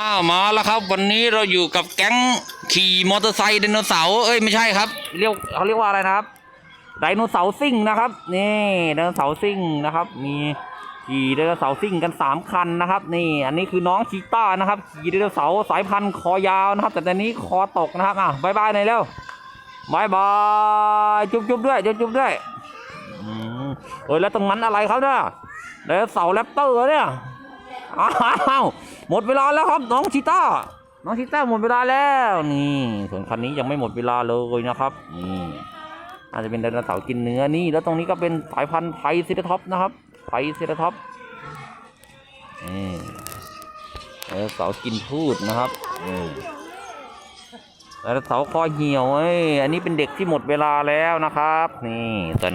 อ้าวมาแล้วครับ วันนี้เราอยู่กับแก๊งขี่มอเตอร์ไซค์ไดโนเสาร์เอ้ยไม่ใช่ครับเรียกเขาเรียกว่าอะไรนะครับไดโนเสาร์ซิ่งนะครับนี่ไดโนเสาร์ซิ่งนะครับ มีขี่ไดโนเสาร์ซิ่งกันสามคันนะครับ นี่ อันนี้คือน้องชีต้านะครับ ขี่ไดโนเสาร์สายพันธุ์คอยาวนะครับ แต่ตอนนี้คอตกนะครับอะบายบายหน่อยเร็วบายบายจุ๊บจุ๊บด้วยจุ๊บจุ๊บด้วยอืมเอ้ยแล้วตรงนั้นอะไรครับเนี่ยไดโนเสาร์แรปเตอร์เหรอเนี่ยอ้าว หมดเวลาแล้วครับน้องชีต้า น้องชีต้าหมดเวลาแล้ว นี่ส่วนคันนี้ยังไม่หมดเวลาเลยนะครับนี่อาจจะเป็นไดโนเสาร์กินเนื้อนี่ แล้วตรงนี้ก็เป็นสายพันธุ์ไพซิลท็อปนะครับไพซิลท็อปนี่ไดโนเสาร์กินพืชนะครับอืมไดโนเสาร์คอเหี่ยวเอ้ยอันนี้เป็นเด็กที่หมดเวลาแล้วนะครับ นี่ส่วน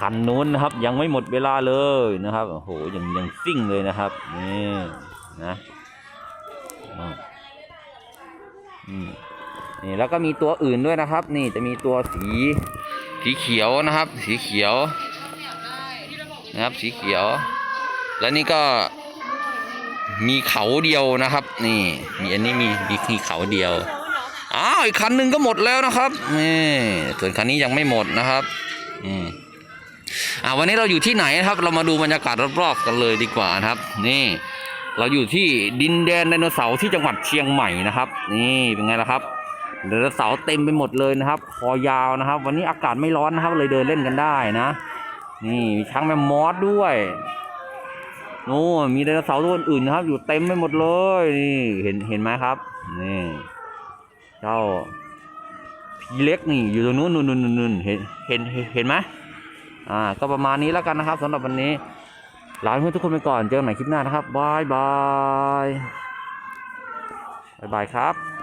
คันนู้นนะครับยังไม่หมดเวลาเลยนะครับโอ้โหยังยังซิ่งเลยนะครับนี่นะ อ่นี่แล้วก็มีตัวอื่นด้วยนะครับ นี่จะมีตัวสีสีเขียวนะครับ สีเขียวนะครับสีเขียว แล้วนี่ก็มีเขาเดียวนะครับ นี่มีอันนี้มีมีเขาเดียวอ้าวอีกคันหนึ่งก็หมดแล้วนะครับนี่ส่วนคันนี้ยังไม่หมดนะครับอืมอ่าวันนี้เราอยู่ที่ไหนนะครับ เรามาดูบรรยากาศรอบๆกันเลยดีกว่านะครับ นี่ เราอยู่ที่ดินแดนไดโนเสาร์ที่จังหวัดเชียงใหม่นะครับ นี่เป็นไงล่ะครับไดโนเสาร์เต็มไปหมดเลยนะครับ คอยาวนะครับ วันนี้อากาศไม่ร้อนนะครับ เลยเดินเล่นกันได้นะ นี่มีช้างแมมมอสด้วยโน่มีไดโนเสาร์ตัวอื่นๆนะครับ อยู่เต็มไปหมดเลยนี่เห็นเห็นไหมครับนี่เจ้าพีเล็กนี่อยู่ตรงนู้นนู่นนู่นนู่นเห็นเห็นเห็นเห็นไหมอ่าก็ประมาณนี้แล้วกันนะครับสำหรับวันนี้ ลาเพื่อนทุกคนไปก่อน เจอกันใหม่คลิปหน้านะครับบายบายบายบายครับ